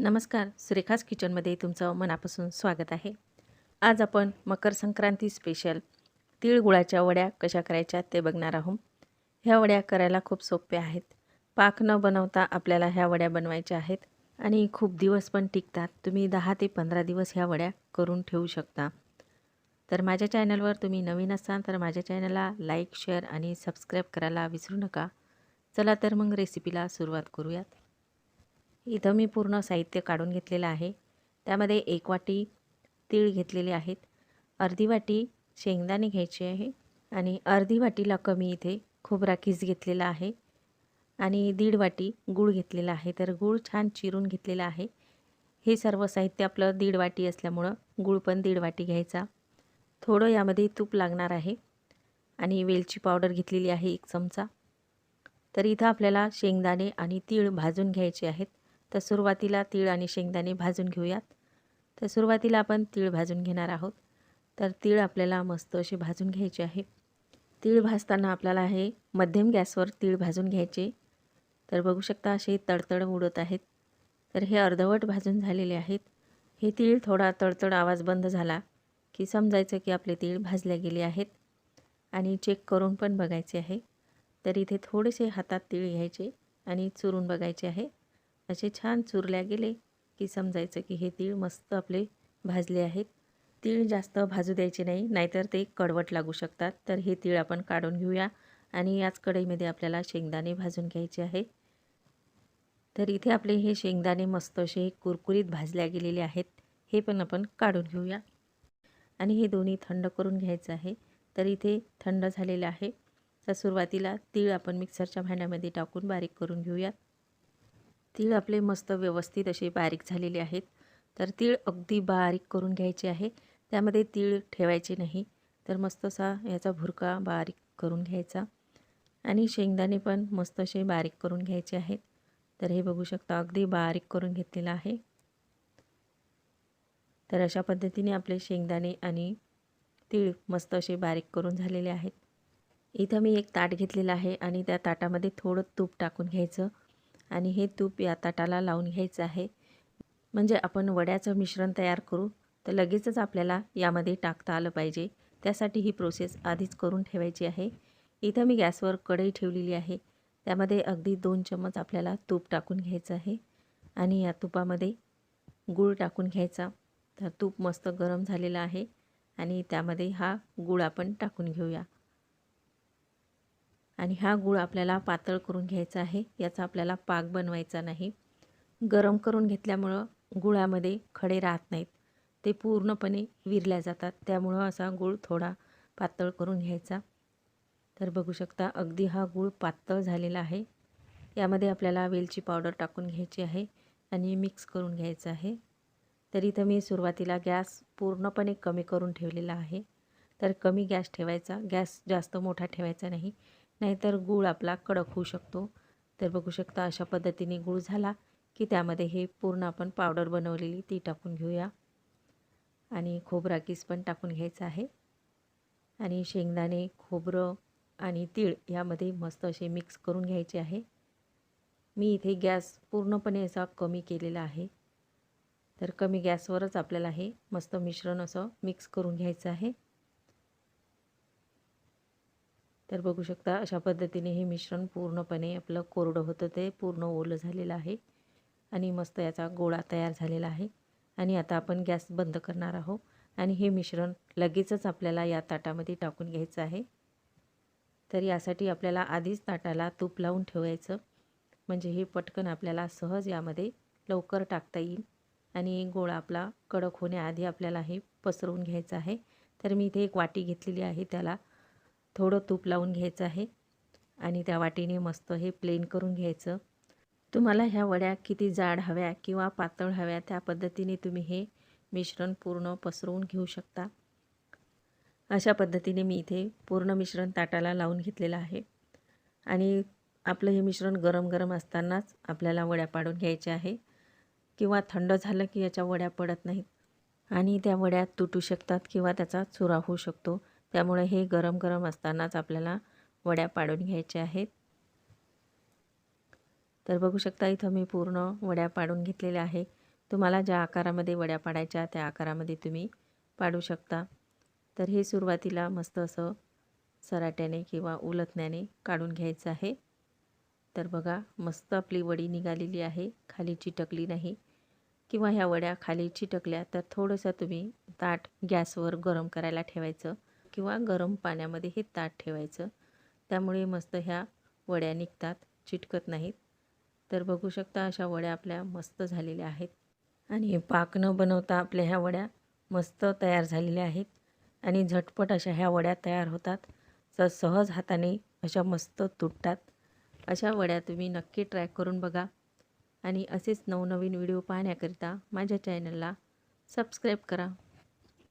नमस्कार सुरेखास किचनमध्ये तुमचं मनापासून स्वागत आहे. आज आपण मकर संक्रांती स्पेशल तिळगुळाच्या वड्या कशा करायच्या ते बघणार आहोत. ह्या वड्या करायला खूप सोप्या आहेत. पाक न बनवता आपल्याला ह्या वड्या बनवायच्या आहेत आणि खूप दिवस पण टिकतात. तुम्ही दहा ते पंधरा दिवस ह्या वड्या करून ठेवू शकता. तर माझ्या चॅनलवर तुम्ही नवीन असाल तर माझ्या चॅनलला लाईक शेअर आणि सबस्क्राईब करायला विसरू नका. चला तर मग रेसिपीला सुरुवात करूयात. इथं मी पूर्ण साहित्य काढून घेतलेलं आहे. त्यामध्ये एक वाटी तीळ घेतलेले आहेत. अर्धी वाटी शेंगदाणे घ्यायचे आहे आणि अर्धी वाटीला कमी इथे खोबरा किस घेतलेला आहे आणि दीड वाटी गूळ घेतलेला आहे. तर गूळ छान चिरून घेतलेला आहे. हे सर्व साहित्य आपलं दीड वाटी असल्यामुळं गूळ पण दीड वाटी घ्यायचा. थोडं यामध्ये तूप लागणार आहे आणि वेलची पावडर घेतलेली आहे एक चमचा. तर इथं आपल्याला शेंगदाणे आणि तीळ भाजून घ्यायचे आहेत. तर सुरुवातीला तीळ आणि शेंगदाणे भाजून घेऊयात. तर सुरुवातीला आपण तीळ भाजून घेणार आहोत. तर तीळ आपल्याला मस्त असे भाजून घ्यायचे आहे. तीळ भाजताना आपल्याला हे मध्यम गॅसवर तीळ भाजून घ्यायचे. तर बघू शकता असे तडतड उडत आहेत. तर हे अर्धवट भाजून झालेले आहेत. हे तीळ थोडा तडतड आवाज बंद झाला की समजायचं की आपले तीळ भाजले गेले आहेत. आणि चेक करून पण बघायचे आहे. तर इथे थोडेसे हातात तीळ घ्यायचे आणि चुरून बघायचे आहे. असे छान चुरल्या गेले की समजायचं की हे तीळ मस्त आपले भाजले आहेत. तीळ जास्त भाजू द्यायचे नाही नाहीतर ते कडवट लागू शकतात. तर हे तीळ आपण काढून घेऊया आणि याच कढईमध्ये आपल्याला शेंगदाणे भाजून घ्यायचे आहे. तर इथे आपले हे शेंगदाणे मस्त असे कुरकुरीत भाजल्या गेलेले आहेत. हे पण आपण काढून घेऊया. आणि हे दोन्ही थंड करून घ्यायचं आहे. तर इथे थंड झालेलं आहे. तर सुरुवातीला तीळ आपण मिक्सरच्या भांड्यामध्ये टाकून बारीक करून घेऊयात. तीळ आपले मस्त व्यवस्थित असे बारीक झालेले आहेत. तर तीळ अगदी बारीक करून घ्यायचे आहे. त्यामध्ये तीळ ठेवायचे नाही. तर मस्त असा याचा भुरका बारीक करून घ्यायचा. आणि शेंगदाणे पण मस्त असे बारीक करून घ्यायचे आहेत. तर हे बघू शकता अगदी बारीक करून घेतलेलं आहे. तर अशा पद्धतीने आपले शेंगदाणे आणि तीळ मस्त असे बारीक करून झालेले आहेत. इथं मी एक ताट घेतलेलं आहे आणि त्या ताटामध्ये थोडं तूप टाकून घ्यायचं. आणि हे तूप या ताटाला लावून घ्यायचं आहे. म्हणजे आपण वड्याचं मिश्रण तयार करू तर लगेचच आपल्याला यामध्ये टाकता आलं पाहिजे. त्यासाठी ही प्रोसेस आधीच करून ठेवायची आहे. इथं मी गॅसवर कढई ठेवलेली आहे. त्यामध्ये अगदी दोन चमच आपल्याला तूप टाकून घ्यायचं आहे. आणि या तुपामध्ये गूळ टाकून घ्यायचा. तर तूप मस्त गरम झालेलं आहे. आणि त्यामध्ये हा गूळ आपण टाकून घेऊया. आणि हा गूळ आपल्याला पातळ करून घ्यायचा आहे. याचा आपल्याला पाक बनवायचा नाही. गरम करून घेतल्यामुळं गुळामध्ये खडे राहत नाहीत. ते पूर्णपणे विरल्या जातात. त्यामुळं असा गूळ थोडा पातळ करून घ्यायचा. तर बघू शकता अगदी हा गूळ पातळ झालेला आहे. यामध्ये आपल्याला वेलची पावडर टाकून घ्यायची आहे आणि मिक्स करून घ्यायचं आहे. तर इथं मी सुरुवातीला गॅस पूर्णपणे कमी करून ठेवलेला आहे. तर कमी गॅस ठेवायचा. गॅस जास्त मोठा ठेवायचा नाही. नाहीतर गूळ आपला कडक होऊ शकतो. तर बघू शकता अशा पद्धतीने गूळ झाला की त्यामध्ये हे पूर्ण आपण पावडर बनवलेली ती टाकून घेऊया. आणि खोबरा किस पण टाकून घ्यायचा आहे. आणि शेंगदाणे खोबरं आणि तीळ यामध्ये मस्त असे मिक्स करून घ्यायचे आहे. मी इथे गॅस पूर्णपणे असा कमी केलेला आहे. तर कमी गॅसवरच आपल्याला हे मस्त मिश्रण असं मिक्स करून घ्यायचं आहे. तर बघू शकता अशा पद्धतीने हे मिश्रण पूर्णपणे आपलं कोरडं होतं ते पूर्ण ओलं झालेलं आहे. आणि मस्त याचा गोळा तयार झालेला आहे. आणि आता आपण गॅस बंद करणार आहोत. आणि हे मिश्रण लगेचच आपल्याला या ताटामध्ये टाकून घ्यायचं आहे. तर यासाठी आपल्याला आधीच ताटाला तूप लावून ठेवायचं. म्हणजे हे पटकन आपल्याला सहज यामध्ये लवकर टाकता येईल. आणि गोळा आपला कडक होण्याआधी आपल्याला हे पसरवून घ्यायचं आहे. तर मी इथे एक वाटी घेतलेली आहे. त्याला थोडं तूप लावून घ्यायचं आहे आणि त्या वाटीने मस्त हे प्लेन करून घ्यायचं. तुम्हाला ह्या वड्या किती जाड हव्या किंवा पातळ हव्या त्या पद्धतीने तुम्ही हे मिश्रण पूर्ण पसरवून घेऊ शकता. अशा पद्धतीने मी इथे पूर्ण मिश्रण ताटाला लावून घेतलेलं आहे. आणि आपलं हे मिश्रण गरम गरम असतानाच आपल्याला वड्या पाडून घ्यायच्या आहे. किंवा थंड झालं की याच्या वड्या पडत नाहीत. आणि त्या वड्या तुटू शकतात किंवा त्याचा चुरा होऊ शकतो. त्यामुळे हे गरम गरम असतानाच आपल्याला वड्या पाडून घ्यायच्या आहेत. तर बघू शकता इथं मी पूर्ण वड्या पाडून घेतलेल्या आहे. तुम्हाला ज्या आकारामध्ये वड्या पाडायच्या त्या आकारामध्ये तुम्ही पाडू शकता. तर हे सुरुवातीला मस्त असं सराट्याने किंवा उलथण्याने काढून घ्यायचं आहे. तर बघा मस्त आपली वडी निघालेली आहे. खाली चिटकली नाही. किंवा ह्या वड्या खाली चिटकल्या तर थोडंसं तुम्ही ताट गॅसवर गरम करायला ठेवायचं. किंवा गरम पाण्यामध्ये हे ताट ठेवायचं. त्यामुळे मस्त ह्या वड्या निघतात चिटकत नाहीत. तर बघू शकता अशा वड्या आपल्या मस्त झालेल्या आहेत. आणि पाक न बनवता आपल्या ह्या वड्या मस्त तयार झालेल्या आहेत. आणि झटपट अशा ह्या वड्या तयार होतात. तर सहज हाताने अशा मस्त तुटतात. अशा वड्या तुम्ही नक्की ट्राय करून बघा. आणि असेच नवनवीन व्हिडिओ पाहण्याकरिता माझ्या चॅनलला सबस्क्राईब करा.